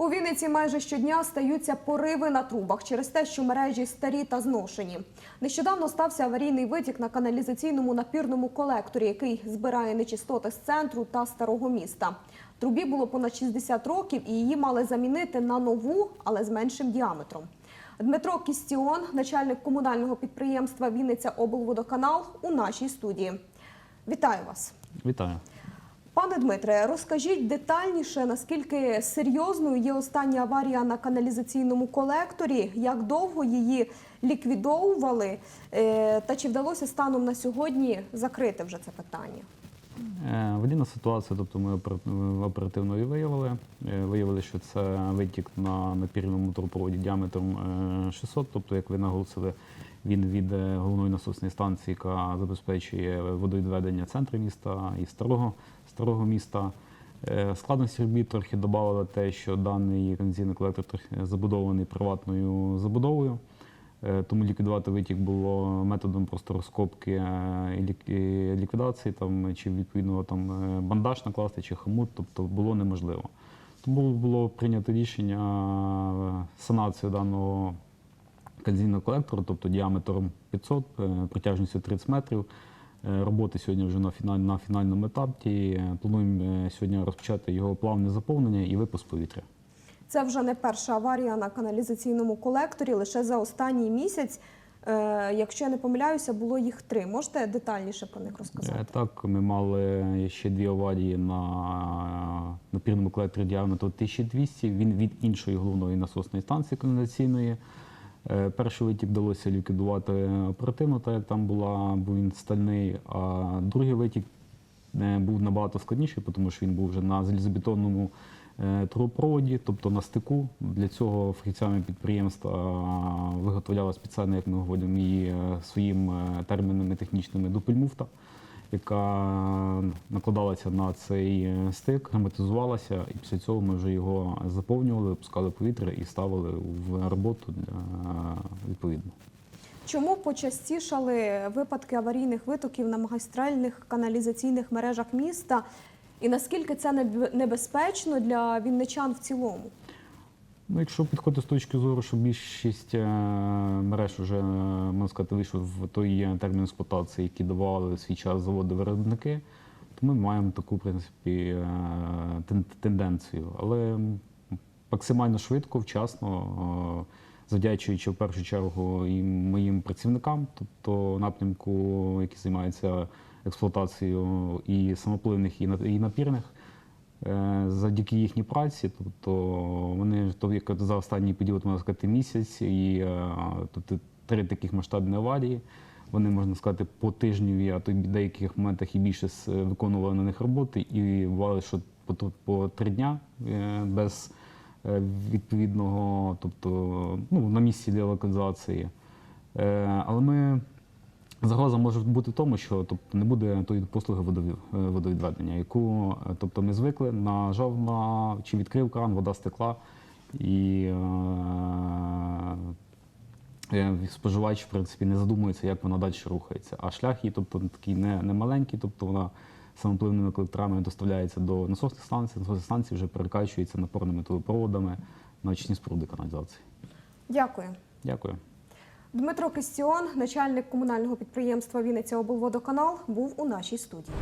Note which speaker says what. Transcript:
Speaker 1: У Вінниці майже щодня стаються пориви на трубах через те, що мережі старі та зношені. Нещодавно стався аварійний витік на каналізаційному напірному колекторі, який збирає нечистоти з центру та старого міста. Трубі було понад 60 років, і її мали замінити на нову, але з меншим діаметром. Дмитро Кістіон, начальник комунального підприємства Вінниця облводоканал, у нашій студії. Вітаю вас.
Speaker 2: Вітаю.
Speaker 1: Пане Дмитре, розкажіть детальніше, наскільки серйозною є остання аварія на каналізаційному колекторі, як довго її ліквідовували, е, та чи вдалося станом на сьогодні закрити вже це питання?
Speaker 2: Е, Аварійна ситуація, тобто ми опер- оперативно її виявили. Е, Виявили, що це витік на напірному трубопроводі діаметром е, 600, тобто, як ви наголосили, він від е, головної насосної станції, яка забезпечує водовідведення центру міста і старого, старого міста. Е, Складності робіт трохи додавало те, що даний каналізаційний колектор забудований приватною забудовою. Е, Тому ліквідувати витік було методом просто розкопки і ліквідації, там, чи відповідно там, бандаж накласти, чи хомут, тобто було неможливо. Тому було прийнято рішення санацію даного каналізаційного колектора, тобто діаметром 500, е, протяжністю 30 метрів. Е, Роботи сьогодні вже на, фіналь, на фінальному етапі. Е, Плануємо сьогодні розпочати його плавне заповнення і випуск повітря.
Speaker 1: Це вже не перша аварія на каналізаційному колекторі. Лише за останній місяць, якщо я не помиляюся, було їх три. Можете детальніше про них розказати?
Speaker 2: Так, ми мали ще дві аварії на напірному колекторі діаметру 1200. Він від іншої головної насосної станції каналізаційної. Е, Перший витік вдалося ліквідувати оперативно, так як там була, бо він стальний, а другий витік е, був набагато складніший, тому що він був вже на залізобетонному е, трубопроводі, тобто на стику. Для цього фахівцями підприємства виготовляла спеціально, як ми говоримо, її своїм термінами технічними дупельмуфта, яка накладалася на цей е, стик, герметизувалася, і після цього ми вже його заповнювали, випускали повітря і ставили в роботу для відповідно.
Speaker 1: Чому почастішали випадки аварійних витоків на магістральних каналізаційних мережах міста? І наскільки це небезпечно для вінничан в цілому?
Speaker 2: Ну, якщо підходити з точки зору, що більшість е, мереж вже, е, можна сказати, вийшов в той термін експлуатації, який давали свій час заводи-виробники, то ми маємо таку, в принципі, е, тенденцію. Але максимально швидко, вчасно, е, завдячуючи в першу чергу і моїм працівникам, тобто напрямку, які займаються експлуатацією і самопливних, і напірних. Е, завдяки їхній праці, тобто вони то як за останній період, можна сказати, місяць, і е, тобто три таких масштабні аварії. Вони можна сказати по тижню, а то в деяких моментах і більше виконували на них роботи, і бувало, що по, по три дня е, без відповідного, тобто ну, на місці для локалізації. Але ми Загроза може бути в тому, що тобто, не буде тої послуги е, водовідведення, яку е, тобто, ми звикли, нажав на чи відкрив кран, вода стекла, і е, е, споживач в принципі не задумується, як вона далі рухається. А шлях її тобто, такий не, не маленький, тобто вона самопливними колекторами доставляється до насосних станцій, насосні станції вже перекачується напорними трубопроводами на очисні споруди каналізації.
Speaker 1: Дякую.
Speaker 2: Дякую.
Speaker 1: Дмитро Кистіон, начальник комунального підприємства Вінниця облводоканал, був у нашій студії.